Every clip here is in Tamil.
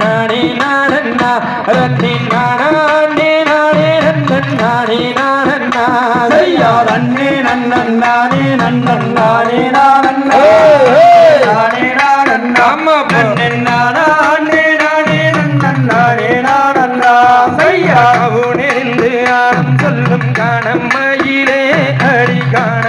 நானே நானண்ணா ரன்னே நானே நானே ரன்னன் நானே நானண்ணா. ஐயா ரன்னே நன்னன் நானே நன்னன் நானே நானண்ணா. நானே நானண்ணா. அம்மா பெண்ணன் நானே நானே நன்னன் நானே நானண்ணா. ஐயா. உணர்ந்து ஆனம் சொல்லும் காணம் மயிலே அடிகான்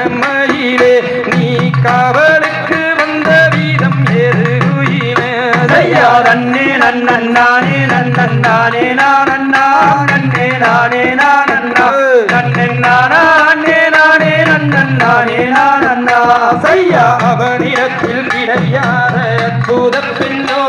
நானே நன்னன் நானே நானண்ணா நன்னே நானே நானண்ணா நன்னன் நானா அண்ணே நானே நன்னன் நானே நானண்ணா செய்யா அவனிடத்தில் கிடையாத அற்புத பெண்ணோ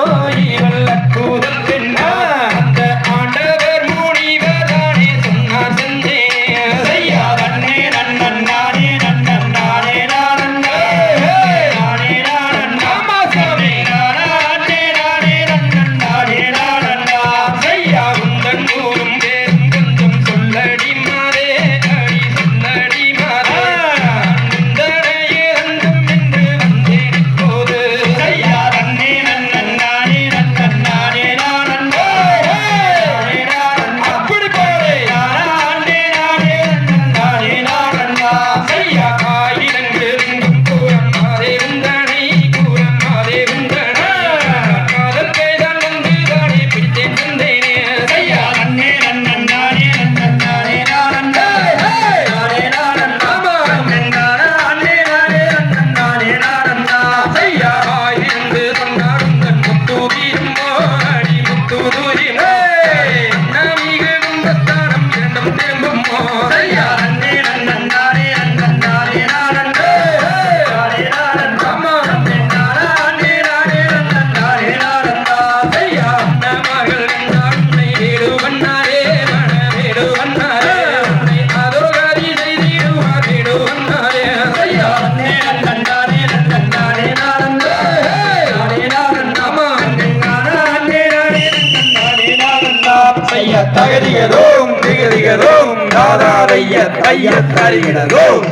ஜெகதிகதோம் திகதிகதோம் தாதாதைய தைய தருகிறதோம்.